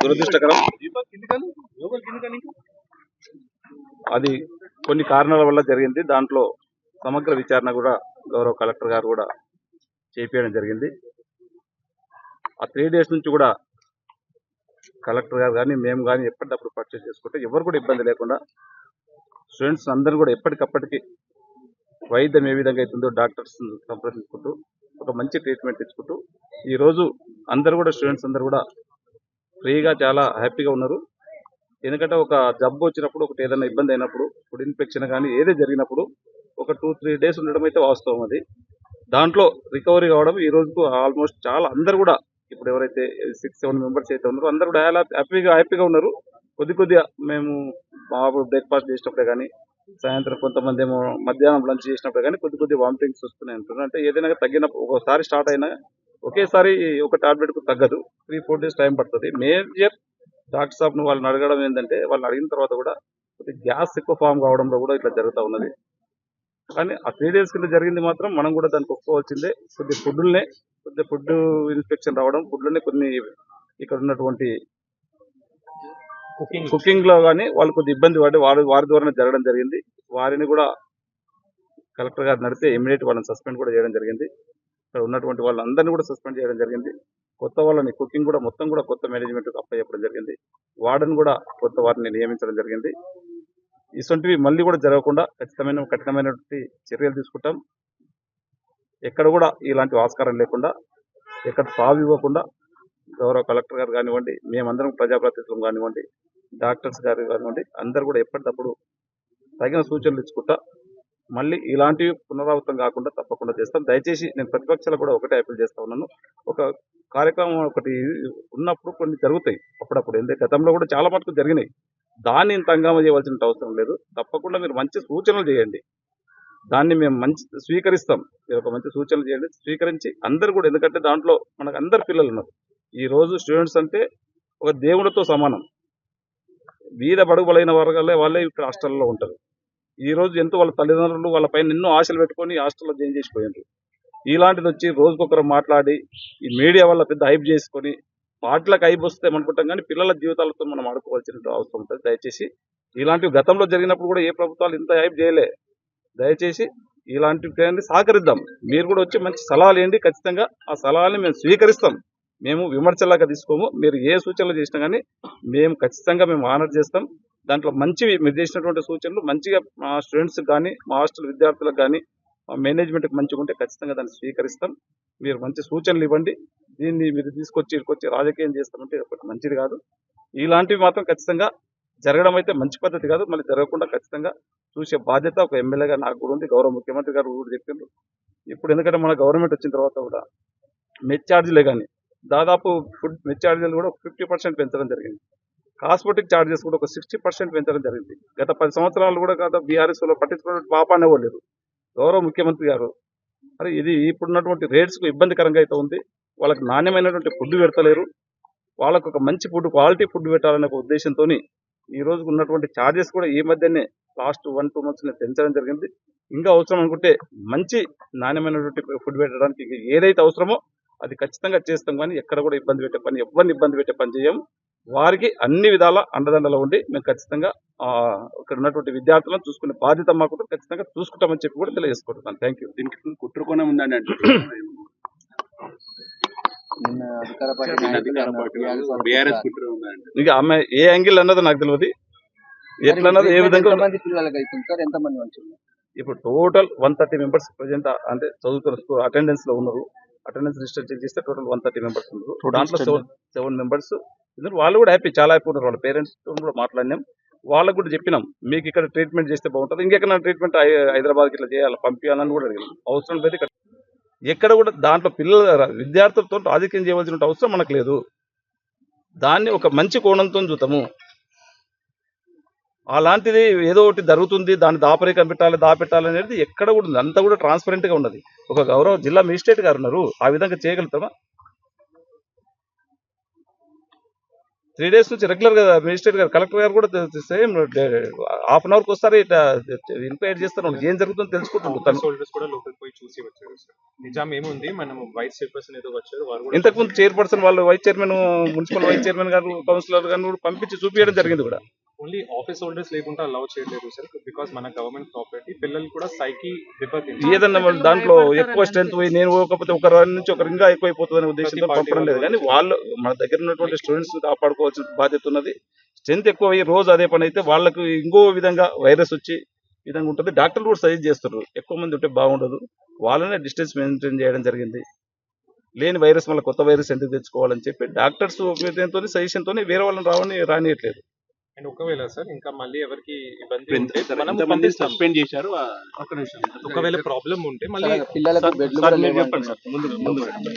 దురదృష్టకరం. అది కొన్ని కారణాల వల్ల జరిగింది. దాంట్లో సమగ్ర విచారణ కూడా గౌరవ కలెక్టర్ గారు కూడా చేపించడం జరిగింది. ఆ త్రీ డేస్ నుంచి కూడా కలెక్టర్ గారు కానీ మేము కానీ ఎప్పటికప్పుడు పర్చేస్ చేసుకుంటే ఎవరు కూడా ఇబ్బంది లేకుండా స్టూడెంట్స్ అందరూ కూడా ఎప్పటికప్పటికి వైద్యం ఏ విధంగా అవుతుందో డాక్టర్స్ సంప్రదించుకుంటూ ఒక మంచి ట్రీట్మెంట్ ఇచ్చుకుంటూ ఈరోజు అందరూ కూడా స్టూడెంట్స్ అందరూ కూడా ఫ్రీగా చాలా హ్యాపీగా ఉన్నారు. ఎందుకంటే ఒక జబ్బు వచ్చినప్పుడు ఒకటి ఏదైనా ఇబ్బంది అయినప్పుడు ఫుడ్ ఇన్ఫెక్షన్ కానీ ఏదే జరిగినప్పుడు ఒక టూ త్రీ డేస్ ఉండడం అయితే వాస్తవం అది. దాంట్లో రికవరీ కావడం ఈ రోజుకు ఆల్మోస్ట్ చాలా అందరు కూడా ఇప్పుడు ఎవరైతే సిక్స్ సెవెన్ మెంబర్స్ అయితే ఉన్నారో అందరూ కూడా హ్యాపీగా హ్యాపీగా ఉన్నారు. కొద్ది కొద్దిగా మేము బాబు బ్రేక్ఫాస్ట్ చేసినప్పుడే కానీ సాయంత్రం కొంతమంది ఏమో మధ్యాహ్నం లంచ్ చేసినప్పుడు కానీ కొద్ది కొద్ది వామిటింగ్స్ వస్తున్నాయి అంటున్నారు. అంటే ఏదైనా తగ్గిన ఒకసారి స్టార్ట్ అయినా ఒకేసారి ఒక టాబ్లెట్కు తగ్గదు. త్రీ ఫోర్ డేస్ టైం పడుతుంది. మేజర్ డాక్టర్ సాబ్ను వాళ్ళని అడగడం ఏంటంటే వాళ్ళని అడిగిన తర్వాత కూడా కొద్దిగా గ్యాస్ ఎక్కువ ఫామ్ కావడంలో కూడా ఇట్లా జరుగుతూ ఉన్నది. కానీ ఆ త్రీ డేస్ కింద జరిగింది మాత్రం మనం కూడా దానికి ఒప్పుకోవాల్సిందే. కొద్ది ఫుడ్లనే కొద్ది ఫుడ్ ఇన్స్పెక్షన్ రావడం ఫుడ్లోనే కొన్ని ఇక్కడ ఉన్నటువంటి కుకింగ్ కుకింగ్లో కానీ వాళ్ళు కొద్ది ఇబ్బంది పడి వారి వారి ద్వారా జరగడం జరిగింది. వారిని కూడా కలెక్టర్ గారు నడితే ఇమీడియట్ వాళ్ళని సస్పెండ్ కూడా చేయడం జరిగింది. ఇక్కడ ఉన్నటువంటి వాళ్ళందరినీ కూడా సస్పెండ్ చేయడం జరిగింది. కొత్త వాళ్ళని కుకింగ్ కూడా మొత్తం కూడా కొత్త మేనేజ్మెంట్కి అప్లై చేయడం జరిగింది. వార్డన్ కూడా కొత్త వారిని నియమించడం జరిగింది. ఇటువంటివి మళ్ళీ కూడా జరగకుండా ఖచ్చితమైన కఠినమైనటువంటి చర్యలు తీసుకుంటాం. ఎక్కడ కూడా ఇలాంటి ఆస్కారం లేకుండా ఎక్కడ సాగు ఇవ్వకుండా గౌరవ కలెక్టర్ గారు కానివ్వండి మేమందరం ప్రజాప్రతినిధులు కానివ్వండి డాక్టర్స్ గారు కానివ్వండి అందరు కూడా ఎప్పటికప్పుడు తగిన సూచనలు ఇచ్చుకుంటా మళ్ళీ ఇలాంటివి పునరావృతం కాకుండా తప్పకుండా చేస్తాం. దయచేసి నేను ప్రతిపక్షాలు కూడా ఒకటే అప్పీల్ చేస్తా ఉన్నాను. ఒక కార్యక్రమం ఒకటి ఉన్నప్పుడు కొన్ని జరుగుతాయి అప్పుడప్పుడు. ఎందుకంటే గతంలో కూడా చాలా మటుకు జరిగినాయి. దాన్ని ఇంత చేయవలసిన అవసరం లేదు. తప్పకుండా మీరు మంచి సూచనలు చేయండి. దాన్ని మేము మంచి స్వీకరిస్తాం. మీరు ఒక మంచి సూచనలు చేయండి. స్వీకరించి అందరు కూడా ఎందుకంటే దాంట్లో మనకు అందరు పిల్లలు ఉన్నారు. ఈరోజు స్టూడెంట్స్ అంటే ఒక దేవుడితో సమానం. బీద బడుగులైన వర్గాలే వాళ్ళే ఇక్కడ హాస్టల్లో ఉంటారు. ఈ రోజు ఎంతో వాళ్ళ తల్లిదండ్రులు వాళ్ళ పైన ఎన్నో ఆశలు పెట్టుకొని హాస్టల్లో జాయిన్ చేసిపోయారు ఇలాంటిది వచ్చి రోజుకొకరు మాట్లాడి ఈ మీడియా వల్ల పెద్ద హైప్ చేసుకొని వాటిలకు హైప్ వస్తే అనుకుంటాం కానీ పిల్లల జీవితాలతో మనం ఆడుకోవాల్సిన అవసరం ఉంటుంది. దయచేసి ఇలాంటివి గతంలో జరిగినప్పుడు కూడా ఏ ప్రభుత్వాలు ఇంత హైప్ చేయలే. దయచేసి ఇలాంటివి సహకరిద్దాం. మీరు కూడా వచ్చి మంచి సలహాలు ఏంటి ఖచ్చితంగా ఆ సలహాలని మేము స్వీకరిస్తాం. మేము విమర్శలాగా తీసుకోము. మీరు ఏ సూచనలు చేసినా కానీ మేము ఖచ్చితంగా మేము ఆనర్ చేస్తాం. దాంట్లో మంచివి మీరు చేసినటువంటి సూచనలు మంచిగా మా స్టూడెంట్స్ కానీ మా హాస్టల్ విద్యార్థులకు కానీ మా మేనేజ్మెంట్కి మంచిగా ఉంటే ఖచ్చితంగా దాన్ని స్వీకరిస్తాం. మీరు మంచి సూచనలు ఇవ్వండి. దీన్ని మీరు తీసుకొచ్చి ఇక్కడికి రాజకీయం చేస్తామంటే ఒకటి మంచిది కాదు. ఇలాంటివి మాత్రం ఖచ్చితంగా జరగడం అయితే మంచి పద్ధతి కాదు. మళ్ళీ జరగకుండా ఖచ్చితంగా చూసే బాధ్యత ఒక ఎమ్మెల్యేగా నాకు కూడా ఉంది. గౌరవ ముఖ్యమంత్రి గారు కూడా చెప్పిండ్రు ఇప్పుడు ఎందుకంటే మన గవర్నమెంట్ వచ్చిన తర్వాత కూడా మెచ్ ఛార్జీలే కానీ దాదాపు ఫుడ్ మెచ్ ఛార్జీలు కూడా ఫిఫ్టీ పర్సెంట్ పెంచడం జరిగింది. కాస్మెటిక్ ఛార్జెస్ కూడా ఒక సిక్స్టీ పర్సెంట్ పెంచడం జరిగింది. గత పది సంవత్సరాలు కూడా కదా బీఆర్ఎస్లో పట్టించుకున్న పాపానే గౌరవ ముఖ్యమంత్రి గారు మరి ఇది ఇప్పుడున్నటువంటి రేట్స్కు ఇబ్బందికరంగా అయితే ఉంది. వాళ్ళకి నాణ్యమైనటువంటి ఫుడ్ పెడతలేరు. వాళ్ళకు ఒక మంచి ఫుడ్ క్వాలిటీ ఫుడ్ పెట్టాలనే ఒక ఉద్దేశంతో ఈ రోజు ఉన్నటువంటి ఛార్జెస్ కూడా ఈ మధ్యనే లాస్ట్ వన్ టూ మంత్స్ పెంచడం జరిగింది. ఇంకా అవసరం అనుకుంటే మంచి నాణ్యమైనటువంటి ఫుడ్ పెట్టడానికి ఏదైతే అవసరమో అది ఖచ్చితంగా చేస్తాం కానీ ఎక్కడ కూడా ఇబ్బంది పెట్టే పని ఎవరిని ఇబ్బంది పెట్టే పని చేయం వారికి అన్ని విధాల అండదండలు ఉండి మేము ఖచ్చితంగా ఆ, ఇక్కడ ఉన్నటువంటి విద్యార్థులను చూసుకునే బాధ్యత మాకు. ఖచ్చితంగా చూసుకుంటామని చెప్పి కూడా తెలియజేసుకుంటున్నాను. థ్యాంక్ యూ దీనికి కుట్రకోణం ఉందని అంటే ఉందండి. ఇంకా ఆమె ఏ యాంగిల్ అన్నది నాకు తెలియదు. ఎట్లా అన్నది ఏ విధంగా ఇప్పుడు total one thirty members present అంటే చదువుతున్న స్కూల్ అటెండెన్స్లో ఉన్నారు. అటెండెన్స్ రిజిస్టర్ చెక్ చేస్తే టోటల్ వన్ థర్టీ మెంబర్స్ ఉన్నారు. దాంట్లో సెవెన్ సెవెన్ మెంబర్స్ వాళ్ళు కూడా హ్యాపీ చాలా హ్యాపీ ఉన్నారు. వాళ్ళ పేరెంట్స్ కూడా మాట్లాడినాం. వాళ్ళకు కూడా చెప్పినాం. మీకు ఇక్కడ ట్రీట్మెంట్ చేస్తే బాగుంటుంది. ఇంకెక్కడ ట్రీట్మెంట్ హైదరాబాద్కి ఇట్లా చేయాలి? పంపించాలని కూడా అడిగినాం. అవసరం లేదు ఇక్కడ. ఎక్కడ కూడా దాంట్లో పిల్లల విద్యార్థులతో రాజకీయం చేయవలసిన అవసరం మనకు లేదు. దాన్ని ఒక మంచి కోణంతో చూద్దాము. అలాంటిది ఏదో ఒకటి జరుగుతుంది దాన్ని దాపరికం పెట్టాలి దాపెట్టాలి అనేది ఎక్కడ కూడా ఉంది. అంతా కూడా ట్రాన్స్పరెంట్గా ఉన్నది. ఒక గౌరవ జిల్లా మేజిస్ట్రేట్ గారు ఉన్నారు. ఆ విధంగా చేయగలుగుతామా? త్రీ డేస్ నుంచి రెగ్యులర్గా మెజిస్ట్రేట్ గారు కలెక్టర్ గారు కూడా సేమ్ హాఫ్ అన్ అవర్కి వస్తారు ఇట్లా ఇన్క్వైరీ చేస్తారు. ఏం జరుగుతుందో మనం వైస్ చైర్పర్సన్ వాళ్ళు vice chairman municipal vice chairman గారు కౌన్సిలర్ గారు కూడా పంపించి చూపించడం జరిగింది కూడా. ఓన్లీ ఆఫీస్ హోల్డర్స్ లేకుండా అలౌ చేయలేదు సార్ బికాస్ మన గవర్నమెంట్ ప్రాపర్టీ పిల్లలు కూడా సైకి దెబ్బతింది ఏదన్నా వాళ్ళు దాంట్లో ఎక్కువ స్ట్రెంత్ పోయి నేను పోకపోతే ఒక రన్ నుంచి ఒక ఇంకా ఎక్కువైపోతుంది అనే ఉద్దేశంతో పంపడం లేదు. కానీ వాళ్ళు మన దగ్గర ఉన్నటువంటి స్టూడెంట్స్ కాపాడుకోవాల్సిన బాధ్యత ఉన్నది. స్ట్రెంత్ ఎక్కువ అయ్యి రోజు అదే పని అయితే వాళ్ళకు ఇంకో విధంగా వైరస్ వచ్చి విధంగా ఉంటుంది. డాక్టర్లు కూడా సజెస్ట్ చేస్తారు. ఎక్కువ మంది ఉంటే బాగుండదు. వాళ్ళనే డిస్టెన్స్ మెయింటైన్ చేయడం జరిగింది. లేని వైరస్ మళ్ళీ కొత్త వైరస్ ఎందుకు తెచ్చుకోవాలని చెప్పి డాక్టర్స్ ఒపీనియన్తో సజెషన్తో వేరే వాళ్ళని రావని రానియట్లేదు. అండ్ ఒకవేళ సార్ ఇంకా మళ్ళీ ఎవరికి ఇబ్బంది ఉంటే మనం పంపిస్తాం. సస్పెండ్ చేశారు ఆ- ఒకవేళ ప్రాబ్లం ఉంటే మళ్ళీ పిల్లలకు బెడ్లు కూడా చెప్పండి సార్. ముందు ముందు